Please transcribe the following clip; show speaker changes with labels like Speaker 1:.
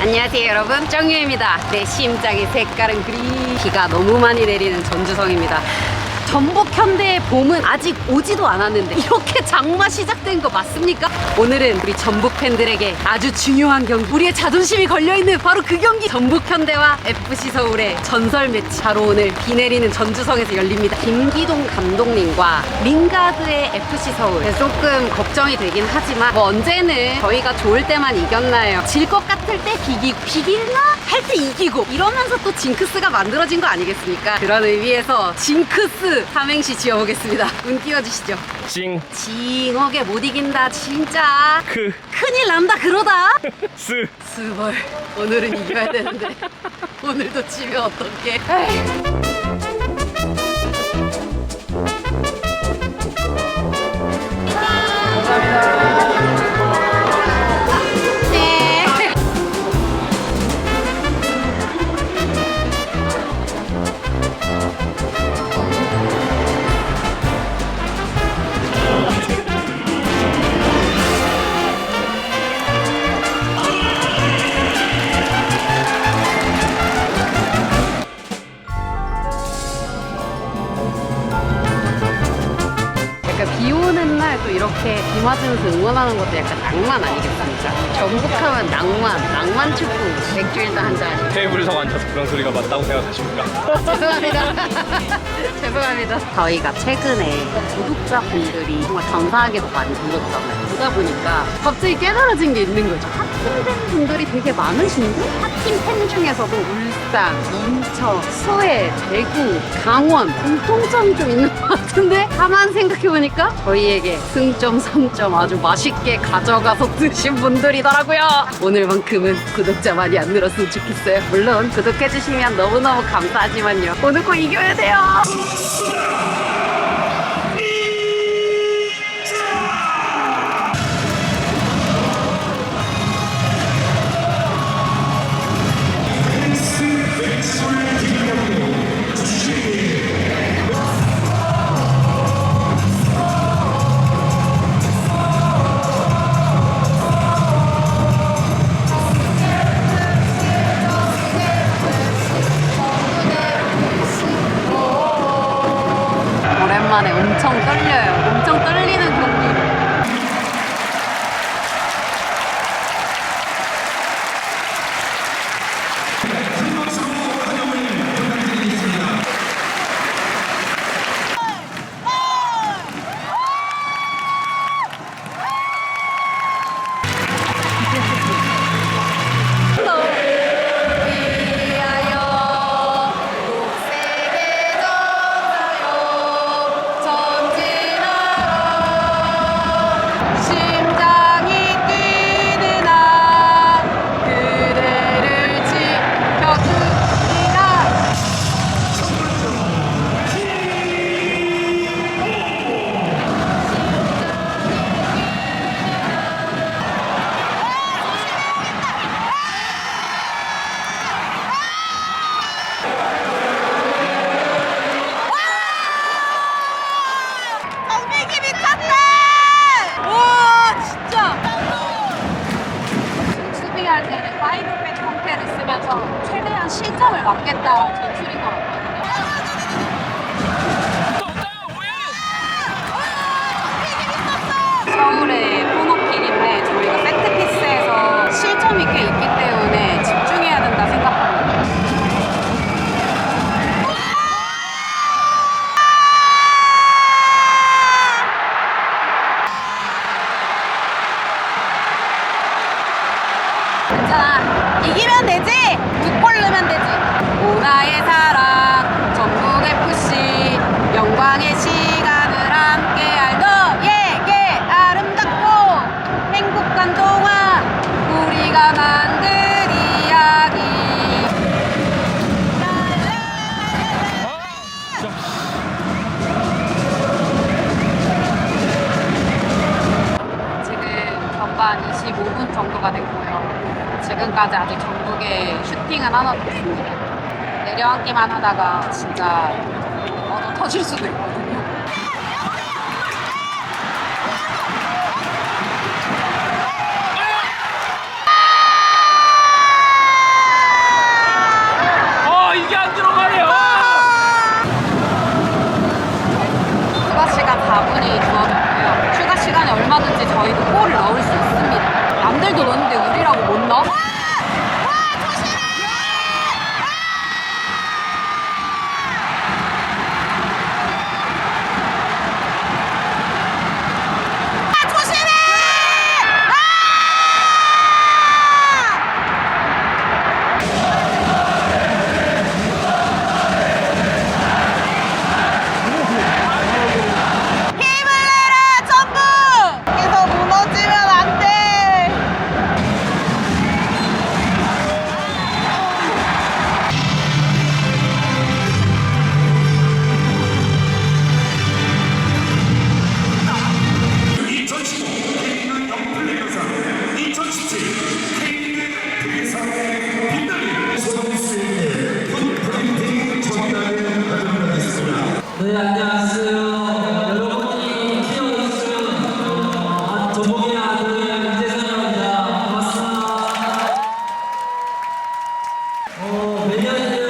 Speaker 1: 안녕하세요 여러분. 정유입니다. 내 심장의 색깔은 그리 비가 너무 많이 내리는 전주성입니다. 전북 현대의 봄은 아직 오지도 않았는데 이렇게 장마 시작된 거 맞습니까? 오늘은 우리 전북 팬들에게 아주 중요한 경기 우리의 자존심이 걸려있는 바로 그 경기. 전북 현대와 FC 서울의 전설 매치. 바로 오늘 비 내리는 전주성에서 열립니다. 김기동 감독님과 링가드의 FC 서울. 그래서 조금 걱정이 되긴 하지만 뭐 언제는 저희가 좋을 때만 이겼나요? 질 것 같 을 때 비기고 비길나 할때 이기고 이러면서 또 징크스가 만들어진 거 아니겠습니까? 그런 의미에서 징크스 삼행시 지어보겠습니다. 운 띄워주시죠.
Speaker 2: 징,
Speaker 1: 징하게 못 이긴다 진짜.
Speaker 2: 크,
Speaker 1: 큰일 난다 그러다.
Speaker 2: 스.
Speaker 1: 스벌 오늘은 이겨야 되는데. 오늘도 지면 어떡해 네. 약간 낭만 아니겠습니까? 전북하면 낭만, 낭만 축구 맥주 일단 한잔
Speaker 2: 테이블 석 앉아서 그런 소리가 맞다고 생각하십니까?
Speaker 1: 죄송합니다. 죄송합니다. 저희가 최근에 구독자분들이 정말 감사하게도 많이 눌렀잖아요. 그러다 보니까 갑자기 깨달아진 게 있는 거죠. 핫팀 분들이 되게 많으신데 핫팀 팬 중에서도 울 산, 인천, 수해, 대구, 강원 공통점이 좀 있는 것 같은데 가만 생각해보니까 저희에게 승점, 3점 아주 맛있게 가져가서 드신 분들이더라고요. 오늘만큼은 구독자 많이 안 늘었으면 좋겠어요. 물론 구독해주시면 너무너무 감사하지만요. 오늘 꼭 이겨야 돼요. 슈팅은 하나도 없습니다. 내려앉기만 하다가 진짜 얻어 터질 수도 있거든요. 哦北京